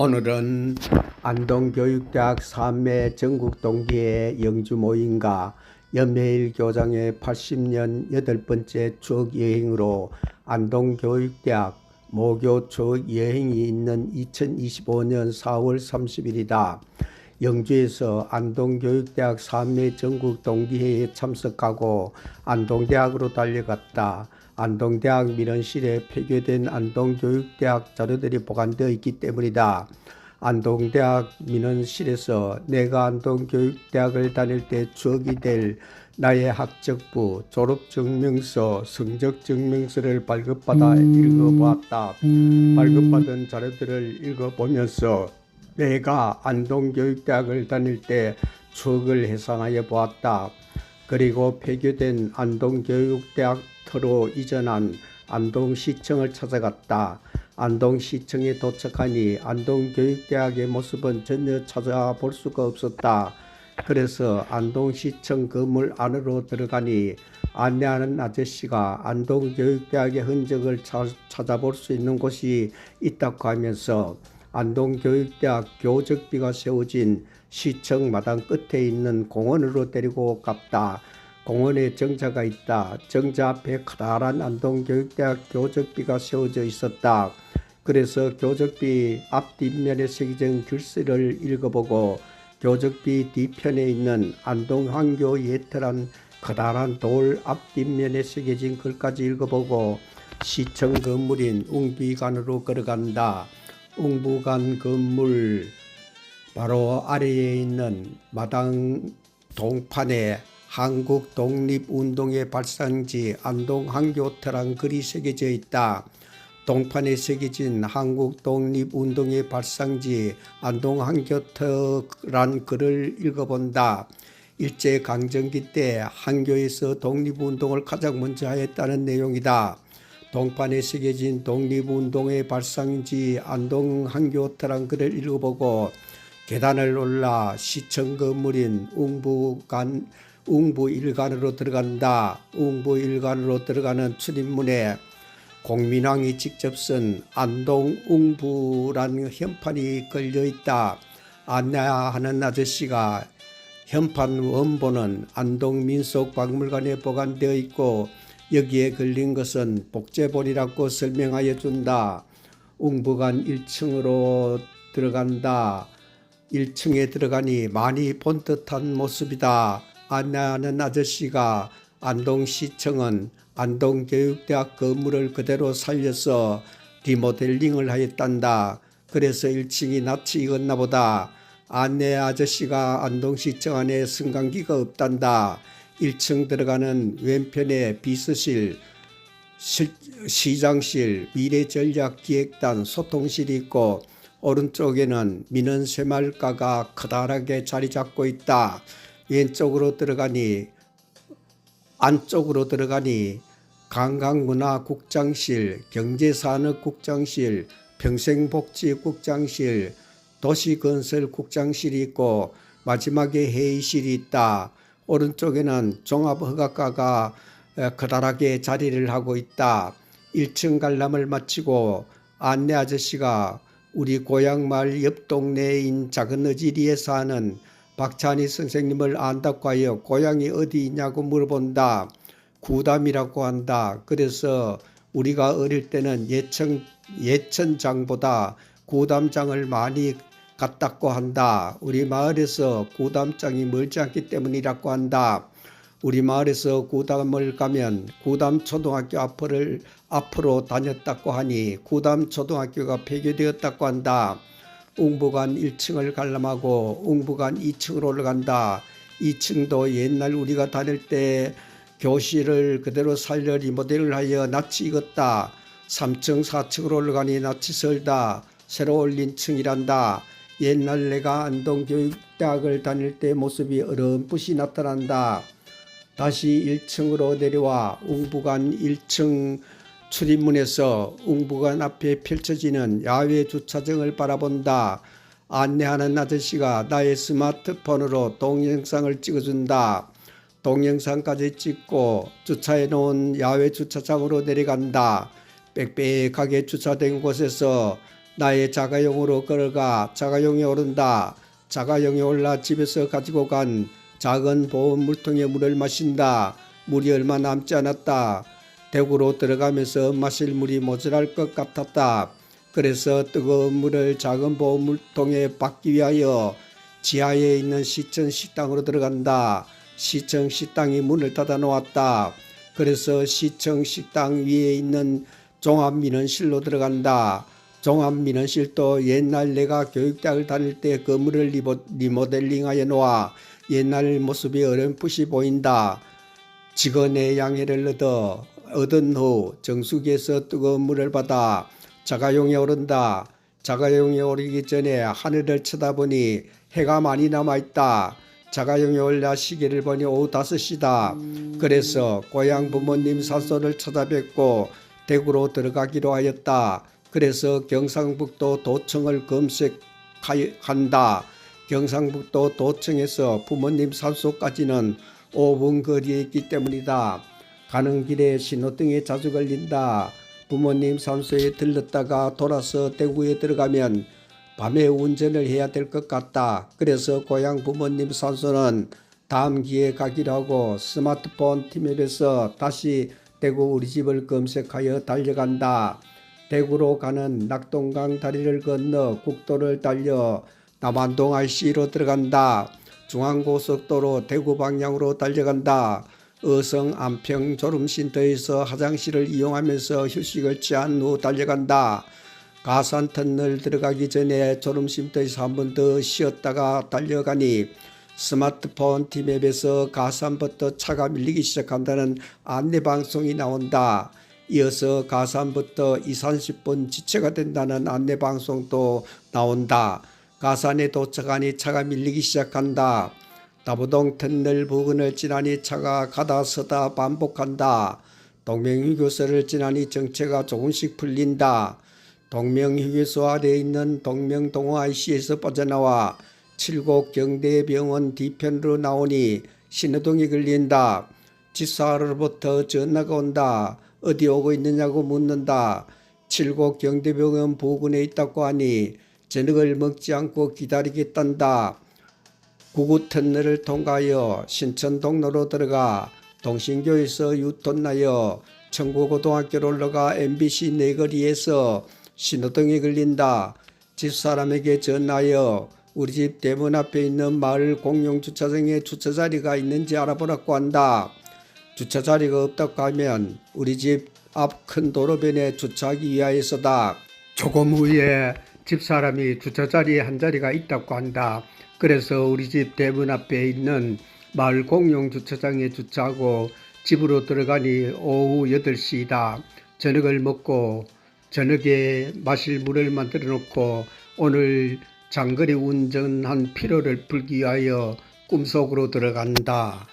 오늘은 안동교육대학 3매 전국 동기의 영주 모임과 연매일 교장의 80년 여덟 번째 추억 여행으로 안동교육대학 모교 추억 여행이 있는 2025년 4월 30일이다. 영주에서 안동교육대학 3매 전국 동기회에 참석하고 안동대학으로 달려갔다. 안동대학 민원실에 폐교된 안동교육대학 자료들이 보관되어 있기 때문이다. 안동대학 민원실에서 내가 안동교육대학을 다닐 때 추억이 될 나의 학적부, 졸업증명서, 성적증명서를 발급받아 읽어보았다. 발급받은 자료들을 읽어보면서 내가 안동교육대학을 다닐 때 추억을 회상하여 보았다. 그리고 폐교된 안동교육대학 터로 이전한 안동시청을 찾아갔다. 안동시청에 도착하니 안동교육대학의 모습은 전혀 찾아볼 수가 없었다. 그래서 안동시청 건물 안으로 들어가니 안내하는 아저씨가 안동교육대학의 흔적을 차, 찾아볼 수 있는 곳이 있다고 하면서 안동교육대학 교적비가 세워진 시청 마당 끝에 있는 공원으로 데리고 갔다. 공원에 정자가 있다. 정자 앞에 커다란 안동교육대학 교적비가 세워져 있었다. 그래서 교적비 앞뒷면에 새겨진 글씨를 읽어보고 교적비 뒤편에 있는 안동항교 예태란 커다란 돌 앞뒷면에 새겨진 글까지 읽어보고 시청 건물인 웅비관으로 걸어간다. 웅부관 건물 바로 아래에 있는 마당 동판에 한국 독립운동의 발상지 안동 항교터란 글이 새겨져 있다. 동판에 새겨진 한국 독립운동의 발상지 안동 항교터란 글을 읽어본다. 일제 강점기 때 한교에서 독립운동을 가장 먼저 하였다는 내용이다. 동판에 새겨진 독립운동의 발상지 안동 항교터란 글을 읽어보고 계단을 올라 시청 건물인 웅부간 웅부 일간으로 들어간다. 웅부 일간으로 들어가는 출입문에 공민왕이 직접 쓴 안동 웅부란 현판이 걸려 있다. 안내하는 아저씨가 현판 원본은 안동 민속박물관에 보관되어 있고 여기에 걸린 것은 복제본이라고 설명하여 준다. 웅부관 1층으로 들어간다. 1층에 들어가니 많이 본 듯한 모습이다. 안내하는 아저씨가 안동시청은 안동교육대학 건물을 그대로 살려서 리모델링을 하였단다. 그래서 1층이 낯이 익었나 보다. 안내 아저씨가 안동시청 안에 승강기가 없단다. 1층 들어가는 왼편에 비서실, 실, 시장실, 미래전략기획단 소통실이 있고 오른쪽에는 민원새마을가가 커다랗게 자리 잡고 있다. 왼쪽으로 들어가니 안쪽으로 들어가니 관광문화국장실, 경제산업국장실, 평생복지국장실, 도시건설국장실이 있고 마지막에 회의실이 있다. 오른쪽에는 종합허가과가 커다랗게 자리를 하고 있다. 1층 관람을 마치고 안내 아저씨가 우리 고향 마을 옆 동네인 작은 어지리에 사는 박찬희 선생님을 안다고 하여 고향이 어디 있냐고 물어본다. 구담이라고 한다. 그래서 우리가 어릴 때는 예천, 예천장보다 구담장을 많이 갔다고 한다. 우리 마을에서 구담장이 멀지 않기 때문이라고 한다. 우리 마을에서 구담을 가면 구담 초등학교 앞을 앞으로 다녔다고 하니 구담 초등학교가 폐교되었다고 한다. 웅부관 1층을 관람하고 웅부관 2층으로 올라간다. 2층도 옛날 우리가 다닐 때 교실을 그대로 살려 리모델을 하여 낯이 익었다. 3층 4층으로 올라가니 낯이 설다. 새로 올린 층이란다. 옛날 내가 안동교육대학을 다닐 때 모습이 어렴풋이 나타난다. 다시 1층으로 내려와 웅부관 1층 출입문에서 웅부관 앞에 펼쳐지는 야외 주차장을 바라본다. 안내하는 아저씨가 나의 스마트폰으로 동영상을 찍어준다. 동영상까지 찍고 주차해 놓은 야외 주차장으로 내려간다. 빽빽하게 주차된 곳에서 나의 자가용으로 걸어가 자가용에 오른다. 자가용에 올라 집에서 가지고 간 작은 보온 물통에 물을 마신다. 물이 얼마 남지 않았다. 대구로 들어가면서 마실 물이 모자랄 것 같았다. 그래서 뜨거운 물을 작은 보온 물통에 받기 위하여 지하에 있는 시청 식당으로 들어간다. 시청 식당이 문을 닫아 놓았다. 그래서 시청 식당 위에 있는 종합민원실로 들어간다. 종합민원실도 옛날 내가 교육대학을 다닐 때 건물을 리모, 리모델링하여 놓아 옛날 모습이 어렴풋이 보인다. 직원의 양해를 얻어 얻은 후 정수기에서 뜨거운 물을 받아 자가용에 오른다. 자가용에 오르기 전에 하늘을 쳐다보니 해가 많이 남아있다. 자가용에 올라 시계를 보니 오후 5시다. 그래서 고향 부모님 산소를 찾아뵙고 대구로 들어가기로 하였다. 그래서 경상북도 도청을 검색한다. 경상북도 도청에서 부모님 산소까지는 5분 거리에 있기 때문이다. 가는 길에 신호등에 자주 걸린다. 부모님 산소에 들렀다가 돌아서 대구에 들어가면 밤에 운전을 해야 될 것 같다. 그래서 고향 부모님 산소는 다음 기회에 가기로 하고 스마트폰 팀앱에서 다시 대구 우리 집을 검색하여 달려간다. 대구로 가는 낙동강 다리를 건너 국도를 달려 남안동 IC로 들어간다. 중앙고속도로 대구 방향으로 달려간다. 의성 안평 졸음쉼터에서 화장실을 이용하면서 휴식을 취한 후 달려간다. 가산 터널 들어가기 전에 졸음쉼터에서 한 번 더 쉬었다가 달려가니 스마트폰 티맵에서 가산부터 차가 밀리기 시작한다는 안내 방송이 나온다. 이어서 가산부터 2, 30분 지체가 된다는 안내 방송도 나온다. 가산에 도착하니 차가 밀리기 시작한다. 다부동 터널 부근을 지나니 차가 가다 서다 반복한다. 동명휴게소를 지나니 정체가 조금씩 풀린다. 동명휴게소 아래에 있는 동명동호 IC에서 빠져나와 칠곡 경대병원 뒤편으로 나오니 신호등이 걸린다. 집사로부터 전화가 온다. 어디 오고 있느냐고 묻는다. 칠곡 경대병원 부근에 있다고 하니 저녁을 먹지 않고 기다리겠단다. 구구 터널을 통과하여 신천동로로 들어가 동신교에서 유턴하여 청구고등학교로 올라가 MBC 내거리에서 신호등이 걸린다. 집사람에게 전하여 우리 집 대문 앞에 있는 마을 공용 주차장에 주차 자리가 있는지 알아보라고 한다. 주차 자리가 없다고 하면 우리 집 앞 큰 도로변에 주차하기 위하여서다. 조금 후에 집사람이 주차 자리에 한 자리가 있다고 한다. 그래서 우리 집 대문 앞에 있는 마을 공용 주차장에 주차하고 집으로 들어가니 오후 8시이다. 저녁을 먹고 저녁에 마실 물을 만들어 놓고 오늘 장거리 운전한 피로를 풀기 위하여 꿈속으로 들어간다.